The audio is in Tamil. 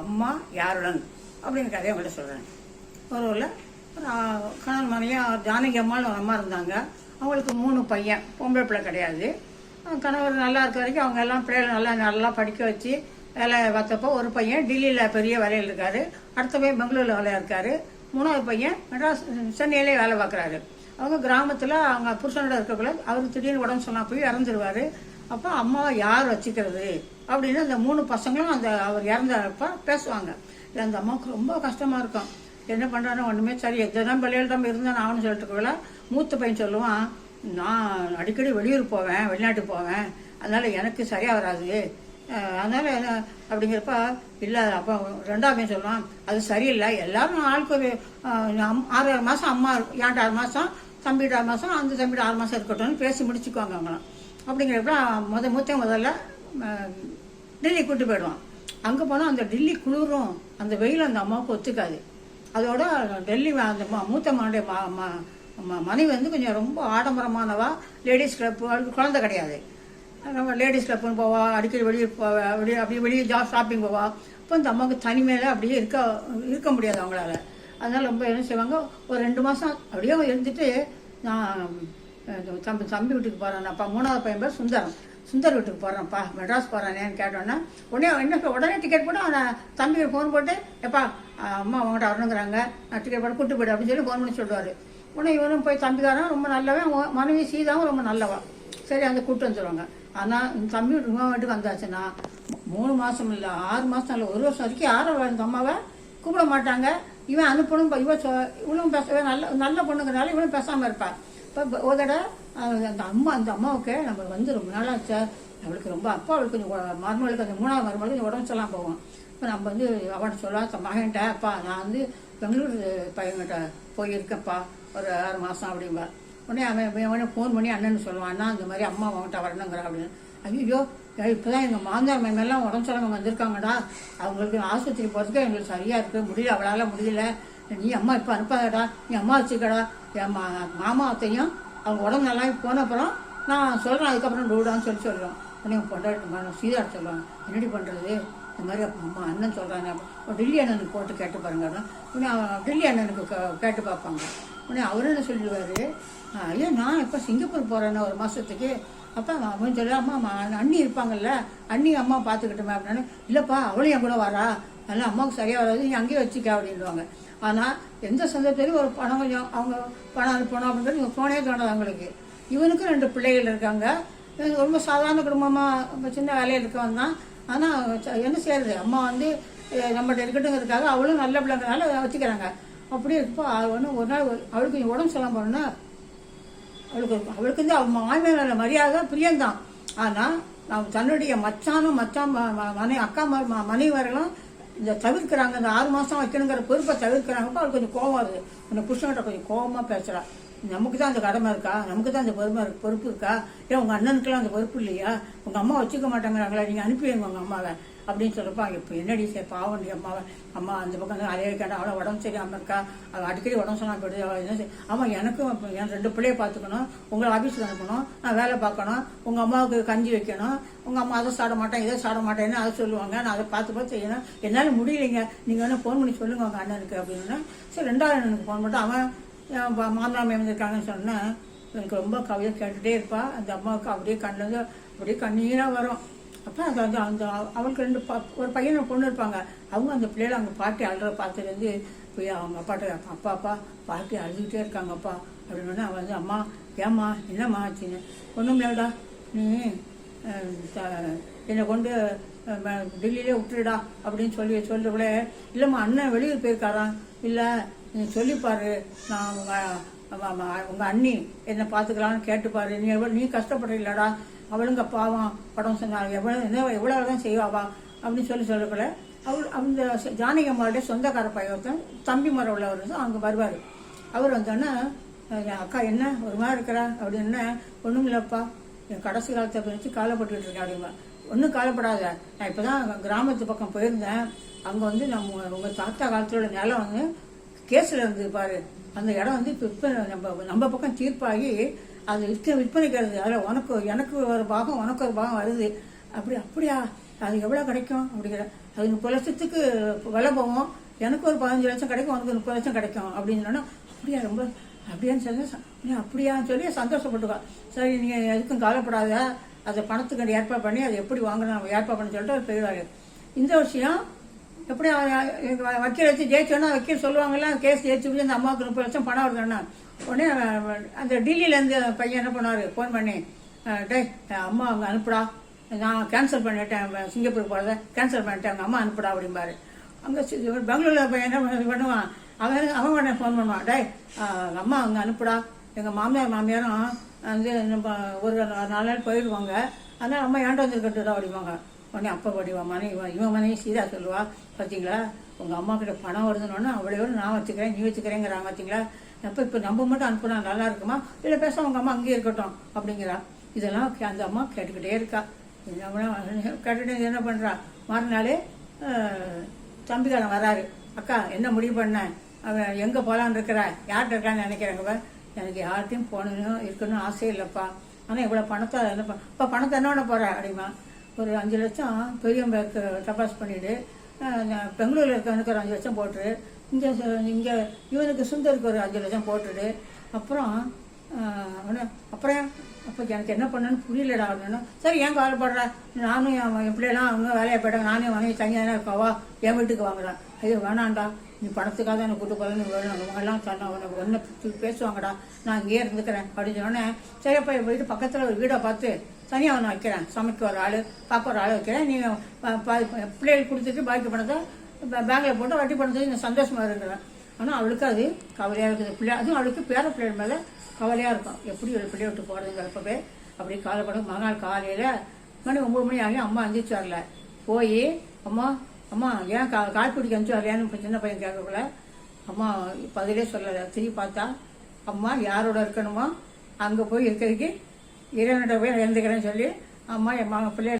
அம்மா யாருடன்? அப்படின்னு கதையை உங்கள்கிட்ட சொல்கிறேன் ஒரு ஊரில் ஒரு கணவன் மனைவியாக ஜானகி அம்மான்னு ஒரு அம்மா இருந்தாங்க. அவங்களுக்கு மூணு பையன் பொம்பளை பிள்ளை கிடையாது. கணவர் நல்லா இருக்க வரைக்கும் அவங்க எல்லாம் பிள்ளைகள் நல்லா நல்லா படிக்க வச்சு வேலை பார்த்தப்போ ஒரு பையன் டெல்லியில் பெரிய வேலையில் இருக்காரு. அடுத்த பையன் பெங்களூரில் வேலையாக இருக்காரு. மூணாவது பையன் மெட்ராஸ் சென்னையிலே வேலை பார்க்குறாரு. அவங்க கிராமத்தில் அவங்க புருஷனோட இருக்கக்குள்ள அவருக்கு திடீர்னு உடம்பு சொன்னால் போய் இறந்துருவாரு. அப்போ அம்மாவை யார் வச்சுக்கிறது? அப்படின்னு அந்த மூணு பசங்களும் அந்த அவர் இறந்தப்ப பேசுவாங்க. இல்ல, அந்த அம்மாவுக்கு ரொம்ப கஷ்டமாக இருக்கும். என்ன பண்ணுறானோ ஒன்றுமே சரி எத்தனை பிள்ளைகள் தான் இருந்தால் நான் சொல்லிட்டு இருக்கவில்ல மூத்த பையன் சொல்லுவான் நான் அடிக்கடி வெளியூர் போவேன் வெளிநாட்டுக்கு போவேன். அதனால் எனக்கு சரியாக வராது அதனால் என்ன? அப்படிங்கிறப்ப இல்லை அப்போ ரெண்டாவது பையன் சொல்லுவான் அது சரியில்லை. எல்லாரும் ஆளுக்கு ஒரு அம்- ஆறு ஆறு மாதம் அம்மா ஏன்ட்டு ஆறு மாதம் தம்பியோட ஆறு மாதம் அந்த தம்பியோட ஆறு மாதம் இருக்கட்டும்னு பேசி முடிச்சுக்குவாங்க அவங்களாம். அப்படிங்கிறப்ப முத மூத்த முதல்ல டெல்லி கூட்டு போயிடுவான். அங்கே போனால் அந்த டெல்லி குளிரும் அந்த வெயில் அந்த அம்மாவுக்கு ஒத்துக்காது. அதோட டெல்லி அந்த மூத்த மகனுடைய ம- ம- மனைவி வந்து கொஞ்சம் ரொம்ப ஆடம்பரமானவா லேடிஸ் கிளப்பு அவளுக்கு குழந்தை கிடையாது. நம்ம லேடிஸ் கிளப்னு போவா அடிக்கடி வெளியே போவா வெளியே அப்படியே வெளியே ஜாப் ஷாப்பிங் போவா. அப்போ இந்த அம்மாவுக்கு தனிமையில் அப்படியே இருக்க இருக்க முடியாது அவங்களால. அதனால் ரொம்ப என்ன செய்வாங்க ஒரு ரெண்டு மாதம் அப்படியே இருந்துட்டு நான் தம்பி தம்பி வீட்டுக்கு போகிறேன் அப்பா மூணாவது பையன் பேர் சுந்தரம். சுந்தர் வீட்டுக்கு போகிறேன்ப்பா மெட்ராஸ் போகிறானேன்னு கேட்டோன்னா உடனே என்ன உடனே டிக்கெட் போட்டு அவனை தம்பிக்கு ஃபோன் போட்டு எப்பா அம்மா அவங்ககிட்ட வரணுங்கிறாங்க நான் டிக்கெட் போட்டு கூட்டு போய்டு அப்படின்னு சொல்லி ஃபோன் பண்ணி சொல்லுவார். உடனே இவனும் போய் தம்பிக்காரன் ரொம்ப நல்லவன் மனைவி சீதாவும் ரொம்ப நல்லவா. சரி அந்த கூட்டு வந்துடுவாங்க ஆனால் இந்த தம்பி வீட்டுக்கு வீட்டுக்கு வந்தாச்சுன்னா மூணு மாதம் இல்லை ஆறு மாதம் இல்லை ஒரு வருஷம் வரைக்கும் யாரும் அந்த அம்மாவை? கூப்பிட மாட்டாங்க. இவன் அனுப்பணும் இவன் சொ- இவளும் பேசவே நல்ல நல்ல பொண்ணுங்கிறனால இவனும் பேசாமல் இருப்பான் இப்போ ஒரு தடவை அந்த அம்மா அந்த அம்மாவுக்கு நம்ம வந்து ரொம்ப நாளாச்சு அவளுக்கு ரொம்ப அப்பா அவளுக்கு கொஞ்சம் மருமகளுக்கு அந்த மூணாவது மருமகளுக்கு கொஞ்சம் உடம்பு சொல்லாமல் போவோம் இப்போ நம்ம வந்து அவன் சொல்லா தன் அப்பா நான் வந்து பெங்களூர் பையன்கிட்ட போயிருக்கேன்ப்பா ஒரு ஆறு மாதம் அப்படிம்பா. உடனே அவன் உடனே ஃபோன் பண்ணி அண்ணன் சொல்லுவான் அண்ணா இந்த மாதிரி அம்மா அவன்கிட்ட வரணுங்கிறா அப்படின்னு. ஐயோ இப்போ தான் எங்கள் மாமியார் மேமெல்லாம் உடம்பு வந்திருக்காங்கடா. அவங்களுக்கு ஆஸ்பத்திரி போகிறதுக்கு எங்களுக்கு சரியாக இருக்குது முடியல அவளால் முடியல. நீ அம்மா இப்போ அனுப்பாதடா. நீ அம்மா வச்சுக்கடா. என் மா மாமா அத்தையும் அவங்க உடம்பு நல்லா போன அப்புறம் நான் சொல்கிறேன் அதுக்கப்புறம் டூடான்னு சொல்லி சொல்கிறோம் உடனே உன் பொண்டாட்டி சீதா சொல்லுவாங்க என்னடி பண்ணுறது இந்த மாதிரி அப்ப அம்மா அண்ணன் சொல்கிறாங்க அப்போ டெல்லி அண்ணனுக்கு போட்டு கேட்டு பாருங்க. உடனே அவன் டில்லி அண்ணனுக்கு கேட்டு பார்ப்பாங்க. உடனே அவர் என்ன சொல்லிடுவார்? ஐயோ நான் இப்போ சிங்கப்பூர் போகிறேன்னு ஒரு மாதத்துக்கு அப்போ அவன் சொல்ல அம்மா அம்மா, அண்ணி இருப்பாங்கல்ல அண்ணி அம்மா பார்த்துக்கிட்டோமே அப்படின்னு இல்லைப்பா அவளும் என் கூட வரா அதனால் அம்மாவுக்கு சரியாக வராது நீ அங்கேயே வச்சுக்க அப்படின்வாங்க ஆனால் எந்த சந்தர்ப்பத்திலையும் ஒரு பணம் கொஞ்சம் அவங்க பணம் அனுப்பணும் அப்படின்றது இவங்க ஃபோனே தோணாது அவங்களுக்கு. இவனுக்கும் ரெண்டு பிள்ளைகள் இருக்காங்க. ரொம்ப சாதாரண குடும்பமாக சின்ன வேலையில் இருக்கவன் தான். ஆனால் என்ன செய்யறது? அம்மா வந்து நம்மகிட்ட இருக்கட்டுங்கிறதுக்காக அவளும் நல்ல பிள்ளைங்கிறனால வச்சுக்கிறாங்க. அப்படியே இருப்போ ஒன்று ஒரு நாள் அவளுக்கு கொஞ்சம் உடம்பு சொல்ல போனோன்னா அவளுக்கு அவளுக்கு வந்து அவன் மாமியார் மேல மரியாதை பிரியந்தான் ஆனால் நான் தன்னுடைய மச்சானும் மச்சான் மனை அக்கா ம- ம- மனைவர்களும் இந்த தவிர்க்கிறாங்க இந்த ஆறு மாதம் வைக்கணுங்கிற பொறுப்பை தவிர்க்கிறாங்க அவளுக்கு கொஞ்சம் கோவம் வருது. அந்த புருஷன்கிட்ட கொஞ்சம் கோபமாக பேசுகிறா நமக்கு தான் அந்த கடமை இருக்கா? நமக்கு தான் அந்த பொறுமை பொறுப்பு இருக்கா? ஏன் உங்கள் அண்ணனுக்கெல்லாம் அந்த பொறுப்பு இல்லையா? உங்கள் அம்மா வச்சுக்க மாட்டாங்கிறாங்களா? நீங்கள் அனுப்பி வைங்க அம்மாவை. அப்படின்னு சொல்றப்ப இப்போ என்னடி சார் பாவம் நீ அம்மாவை. அம்மா அந்த பக்கம் அதே கேட்டா அவ்வளோ உடம்பு சரியாம இருக்கா? அவள் அடிக்கடி உடம்பு சொன்னா போயிடுது. அவள் எனக்கும் என் ரெண்டு பிள்ளைய பார்த்துக்கணும். உங்களை ஆஃபீஸுக்கு அனுப்பணும். நான் வேலை பார்க்கணும். உங்கள் அம்மாவுக்கு கஞ்சி வைக்கணும். உங்கள் அம்மா அதை சாட மாட்டேன் இதை சாட மாட்டேன்னு அதை சொல்லுவாங்க. நான் அதை பார்த்து பார்த்து செய்யணும். என்னால் முடியலைங்க. நீங்கள் வேணால் ஃபோன் பண்ணி சொல்லுங்கள் உங்கள் அண்ணனுக்கு அப்படின்னா. சரி ரெண்டாவது அண்ணனுக்கு ஃபோன் பண்ணிட்டு அவன் என் மேம் மாமனார் மேம்ந்திருக்காங்கன்னு சொன்னேன். எனக்கு ரொம்ப கவிதை கேட்டுகிட்டே இருப்பாள் அந்த அம்மாவுக்கு அப்படியே கண்ணுங்க அப்படியே கண்ணீராக வரும். அப்போ அது அந்த அந்த அவளுக்கு ரெண்டு ப ஒரு பையன் ஒரு பொண்ணு இருப்பாங்க. அவங்க அந்த பிள்ளைகளை அவங்க பாட்டி அழுற பார்த்துலேருந்து போய் அவங்க அப்பாட்ட அப்பா அப்பா பாட்டி அழுதுகிட்டே இருக்காங்கப்பா. அப்படின்னு அவன் வந்து அம்மா ஏம்மா என்னம்மா ஆச்சுன்னு? ஒன்றும் இல்லைடா. நீ என்னை கொண்டு டெல்லியிலே விட்டுடுடா. அப்படின்னு சொல்லி சொல்றவளே இல்லைம்மா அண்ணன் வெளியூர் போயிருக்காராம். இல்லை நீ சொல்லிப்பாரு நான் உங்கள் உங்கள் அண்ணி என்ன பார்த்துக்கலான்னு கேட்டுப்பாரு நீ எவ்வளோ நீ கஷ்டப்படுறீங்களடா அவளுங்க பாவம் படம் சொன்னாங்க. எவ்வளோ என்ன எவ்வளோ தான் செய்வாவா அப்படின்னு சொல்லி சொல்லக்கூட அவள் அந்த ஜானகி அம்மாவுடைய சொந்தக்கார பையன் தம்பி மரம் உள்ளவர் வந்து அங்கே வருவார். அவர் வந்தோன்னா என் அக்கா என்ன ஒரு மாதிரி இருக்கிறா? அப்படின்னா ஒன்றும் இல்லைப்பா. என் கடைசி காலத்தை பிரித்து காலப்பட்டுக்கிட்டு இருக்கேன் அப்படிமா ஒன்றும் காலப்படாத நான் இப்போ தான் கிராமத்து பக்கம் போயிருந்தேன். அங்கே வந்து நம்ம உங்கள் தாத்தா காலத்தோட நிலம் வந்து கேஸில் இருந்தது பாரு. அந்த இடம் வந்து இப்போ இப்போ நம்ம நம்ம பக்கம் தீர்ப்பாகி அது விற்க விற்பனைக்கு வருது அதில் உனக்கு எனக்கு ஒரு பாகம் உனக்கு ஒரு பாகம் வருது. அப்படி அப்படியா? அது எவ்வளோ கிடைக்கும்? அப்படிங்கிற அது முப்பது லட்சத்துக்கு விலை போகும். எனக்கு ஒரு பதினஞ்சு லட்சம் கிடைக்கும் உனக்கு முப்பது லட்சம் கிடைக்கும். அப்படின்னு சொன்னா அப்படியா ரொம்ப அப்படியான்னு சொல்லி அப்படியா அப்படியான்னு சொல்லி சந்தோஷப்பட்டுக்கா. சரி நீங்கள் எதுக்கும் கவலைப்படாத. அதை பணத்துக்கு ஏற்பாடு பண்ணி அதை எப்படி வாங்கணும் ஏற்பாடு பண்ணி சொல்லிட்டு அவர் இந்த விஷயம் எப்படி வக்கீல் வச்சு ஜெயிச்சோன்னா வக்கீல் சொல்லுவாங்கல்ல கேஸ் ஜெயிச்சு அந்த அம்மாவுக்கு முப்பது லட்சம் பணம் வருதுன்னா உடனே அந்த டெல்லியிலேருந்து பையன் என்ன பண்ணார் ஃபோன் பண்ணி டே டேய் அம்மா அவங்க அனுப்புடா. நான் கேன்சல் பண்ணிட்டேன் சிங்கப்பூர் போகிறத கேன்சல் பண்ணிட்டேன் அவங்க அம்மா அனுப்புடா அப்படிம்பாரு. அங்கே பெங்களூரில் பையன் என்ன பண்ணுவான் அவன் அவன் உடனே ஃபோன் பண்ணுவான் டேய் அம்மா அவங்க அனுப்புடா. எங்கள் மாமியார் மாமியாரும் வந்து நம்ம ஒரு நாலு நாள் போயிடுவாங்க அதனால் அம்மா ஏன்டா வந்துருக்கட்டுடா அப்படிவாங்க உடனே அப்பா படிவா மனைவி இவன் மனைவி சீதா சொல்லுவா. பார்த்தீங்களா உங்கள் அம்மா கிட்ட பணம் வருதுன்னு அவ்வளோ நான் வச்சுக்கிறேன் நீ வச்சுக்கிறேங்கிறாங்க பார்த்தீங்களா அப்போ இப்போ நம்ம மட்டும் அனுப்புனா நல்லா இருக்குமா? இல்லை பேச உங்கள் அம்மா அங்கேயே இருக்கட்டும் அப்படிங்கிறா. இதெல்லாம் அந்த அம்மா கேட்டுக்கிட்டே இருக்கா. என்ன கேட்டுட்டு என்ன பண்ணுறா மறுநாளே தம்பிக்காரன் வராரு. அக்கா என்ன முடிவு பண்ண? அவன் எங்கே போகலான்னு இருக்கிற? யார்கிட்ட இருக்கான்னு நினைக்கிறேங்க எனக்கு யார்கிட்டையும் போகணும் இருக்கணும்னு ஆசை இல்லைப்பா. ஆனால் இவ்வளோ பணத்தை என்ன பண்ண இப்போ பணத்தை என்ன பண்ண போகிற அப்படிமா. ஒரு அஞ்சு லட்சம் பெரியவங்களுக்கு டபாஸ் பண்ணிவிடு பெங்களூரில் இருக்கவனுக்கு ஒரு அஞ்சு லட்சம் போட்டுரு. இந்த இங்கே இவனுக்கு சுந்தருக்கு ஒரு அஞ்சு லட்சம் போட்டுடு. அப்புறம் அப்புறம் அப்போ எனக்கு என்ன பண்ணணும்னு புரியலடா அப்படின்னு சரி ஏன் கவலைப்படுற நானும் என் பிள்ளைலாம் அவங்க வேலையை போயிட்டாங்க. நானும் வாங்கி தனியாக தான் இருக்காவா? என் வீட்டுக்கு வாங்குறேன் ஐயோ வேணாண்டா நீ பணத்துக்காக தான் என்னை கூட்டு போகல நீ வேணும் அவங்க எல்லாம் சொன்ன. உனக்கு ஒன்று பேசுவாங்கடா. நான் இங்கேயே இருந்துக்கிறேன் அப்படின்னு சொன்னேன் சரி அப்போ என் வீட்டு பக்கத்தில் ஒரு வீடை பார்த்து தனியாக ஒன்று வைக்கிறேன். சமைக்க ஒரு ஆள் பார்க்க ஒரு ஆள் வைக்கிறேன். நீ ப- பிள்ளைகளுக்கு கொடுத்துட்டு பாக்கி பணத்தை இப்போ பேங்கில் போட்டு வட்டி பண்ணுறது நான் சந்தோஷமாக இருக்கிறேன். ஆனால் அவளுக்கு அது கவலையாக இருக்குது. பிள்ளை அதுவும் அவளுக்கு பேர பிள்ளைகள் மேலே கவலையாக இருக்கும். எப்படி ஒரு பிள்ளைய விட்டு போகிறதுங்கிறப்பவே அப்படி காலப்படும் மறுநாள் காலையில் மணி ஒம்பது மணி ஆகி அம்மா அந்திச்சு வரல. போய் அம்மா அம்மா ஏன் கா காய்ப்பிடிக்கு அஞ்சு வரலையான்னு சின்ன பையன் கேட்கக்குள்ள. அம்மா பதிலே சொல்லலை. திரும்பி பார்த்தா அம்மா யாரோட இருக்கணுமோ? அங்கே போய் இருக்கிறதுக்கு இறைவன்கிட்ட போய் இறந்துக்கிறேன்னு சொல்லி அம்மா என் மகன் பிள்ளை